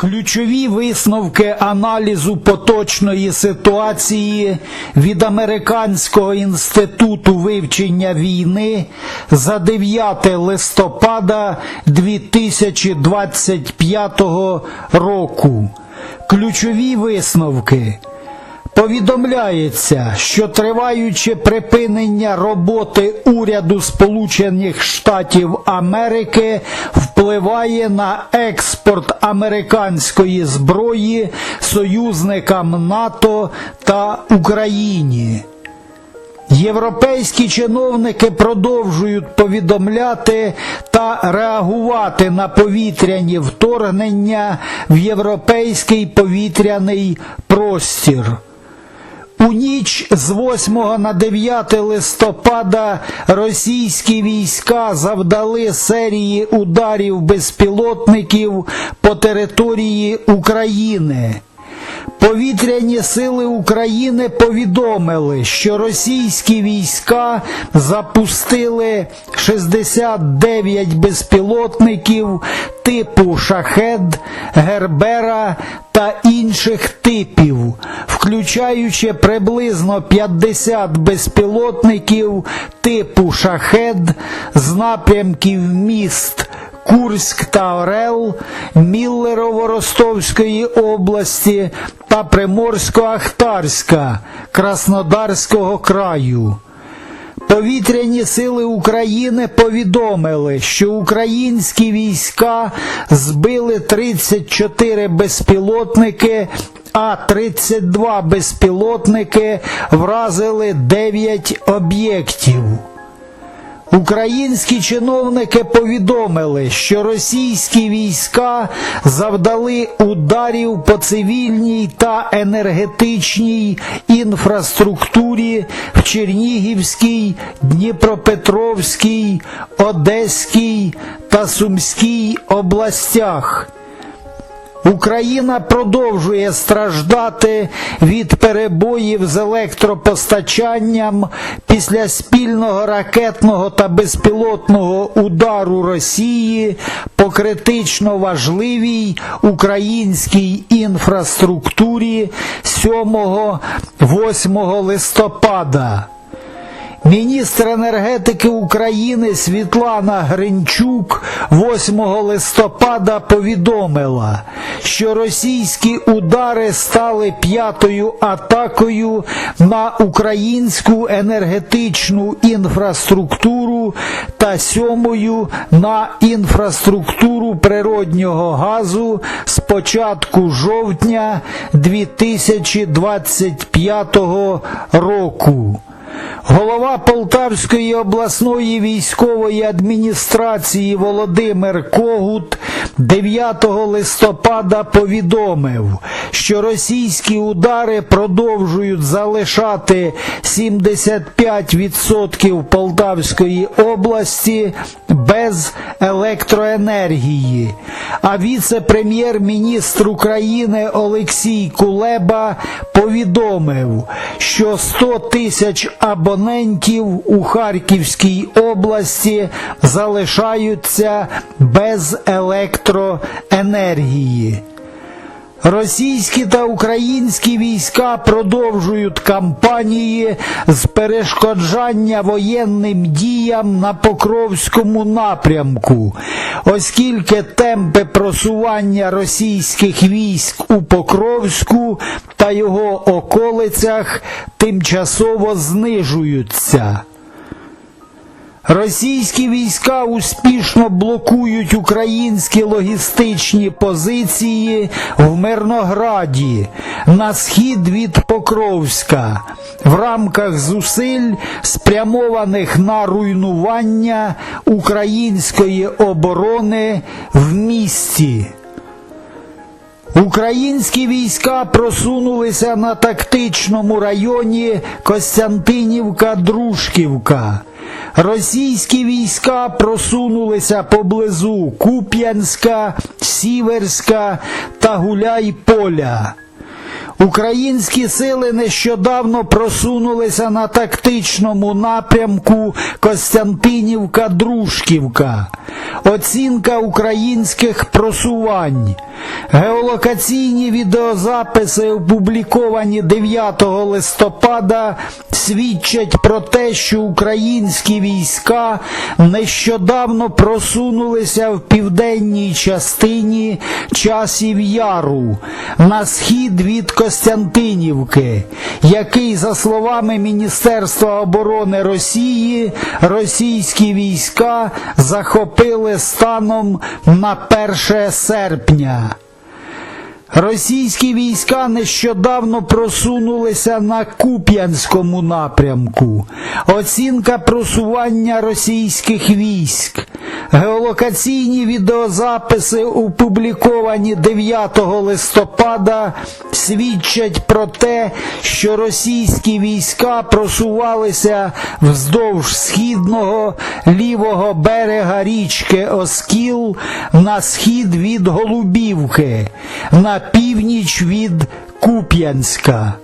Ключові висновки аналізу поточної ситуації від Американського інституту вивчення війни за 9 листопада 2025 року. Ключові висновки. Повідомляється, що триваюче припинення роботи уряду Сполучених Штатів Америки впливає на експорт американської зброї союзникам НАТО та Україні. Європейські чиновники продовжують повідомляти та реагувати на повітряні вторгнення в європейський повітряний простір. У ніч з 8 на 9 листопада російські війська завдали серії ударів безпілотників по території України. Повітряні сили України повідомили, що російські війська запустили 69 безпілотників типу шахед, гербера та інших типів, включаючи приблизно 50 безпілотників типу шахед з напрямків міст. Курськ та Орел, Міллерово-Ростовської області та Приморсько-Ахтарська Краснодарського краю. Повітряні сили України повідомили, що українські війська збили 34 безпілотники, а 32 безпілотники вразили 9 об'єктів. Українські чиновники повідомили, що російські війська завдали ударів по цивільній та енергетичній інфраструктурі в Чернігівській, Дніпропетровській, Одеській та Сумській областях. Україна продовжує страждати від перебоїв з електропостачанням після спільного ракетного та безпілотного удару Росії по критично важливій українській інфраструктурі 7-8 листопада. Міністр енергетики України Світлана Гринчук 8 листопада повідомила, що російські удари стали п'ятою атакою на українську енергетичну інфраструктуру та сьомою на інфраструктуру природнього газу з початку жовтня 2025 року. Голова Полтавської обласної військової адміністрації Володимир Когут 9 листопада повідомив, що російські удари продовжують залишати 75% Полтавської області без електроенергії. А віце-прем'єр-міністр України Олексій Кулеба повідомив, що 100 тисяч абонентів у Харківській області залишаються без електроенергії. Російські та українські війська продовжують кампанії з перешкоджання воєнним діям на Покровському напрямку, оскільки темпи просування російських військ у Покровську та його околицях тимчасово знижуються. Російські війська успішно блокують українські логістичні позиції в Мирнограді на схід від Покровська в рамках зусиль, спрямованих на руйнування української оборони в місті. Українські війська просунулися на тактичному районі Костянтинівка-Дружківка. Російські війська просунулися поблизу Куп'янська, Сіверська та Гуляйполя. Українські сили нещодавно просунулися на тактичному напрямку Костянтинівка-Дружківка. Оцінка українських просувань. Геолокаційні відеозаписи, опубліковані 9 листопада, свідчать про те, що українські війська нещодавно просунулися в південній частині часів Яру на схід від Костянтинівки, який, за словами Міністерства оборони Росії, російські війська захопили станом на 1 серпня. Російські війська нещодавно просунулися на Куп'янському напрямку. Оцінка просування російських військ. Геолокаційні відеозаписи, опубліковані 9 листопада, свідчать про те, що російські війська просувалися вздовж східного лівого берега річки Оскіл на схід від Голубівки, на північ від Куп'янська.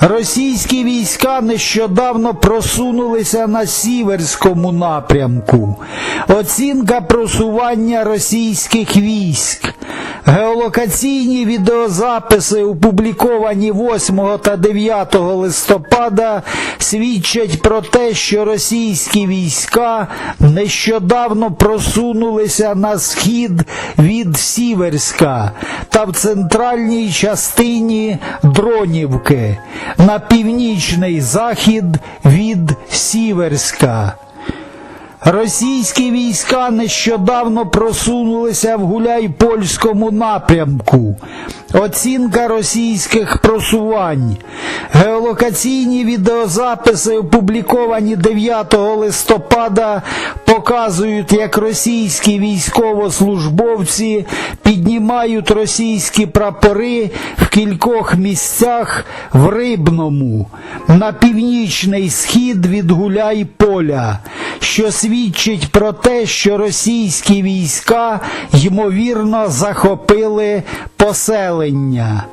Російські війська нещодавно просунулися на сіверському напрямку. Оцінка просування російських військ. Геолокаційні відеозаписи, опубліковані 8 та 9 листопада, свідчать про те, що російські війська нещодавно просунулися на схід від Сіверська та в центральній частині Дронівки, на північний захід від Сіверська. Російські війська нещодавно просунулися в Гуляйпольському напрямку. Оцінка російських просувань. Геолокаційні відеозаписи, опубліковані 9 листопада, показують, як російські військовослужбовці піднімають російські прапори в кількох місцях в Рибному на північний схід від Гуляйполя, що свідчить про те, що російські війська ймовірно захопили поселення.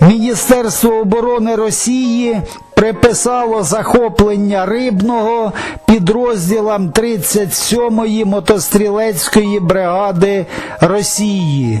Міністерство оборони Росії приписало захоплення рибного підрозділам 37-ї мотострілецької бригади Росії.